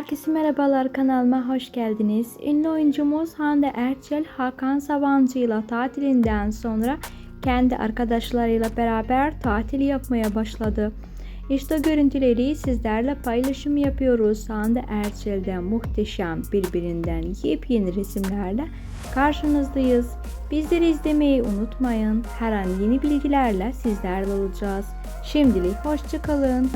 Herkese merhabalar kanalıma hoş geldiniz. Ünlü oyuncumuz Hande Erçel Hakan Sabancı ile tatilinden sonra kendi arkadaşlarıyla beraber tatil yapmaya başladı. İşte görüntüleri sizlerle paylaşım yapıyoruz. Hande Erçel'den muhteşem birbirinden yepyeni resimlerle karşınızdayız. Bizleri izlemeyi unutmayın. Her an yeni bilgilerle sizlerle olacağız. Şimdilik hoşçakalın.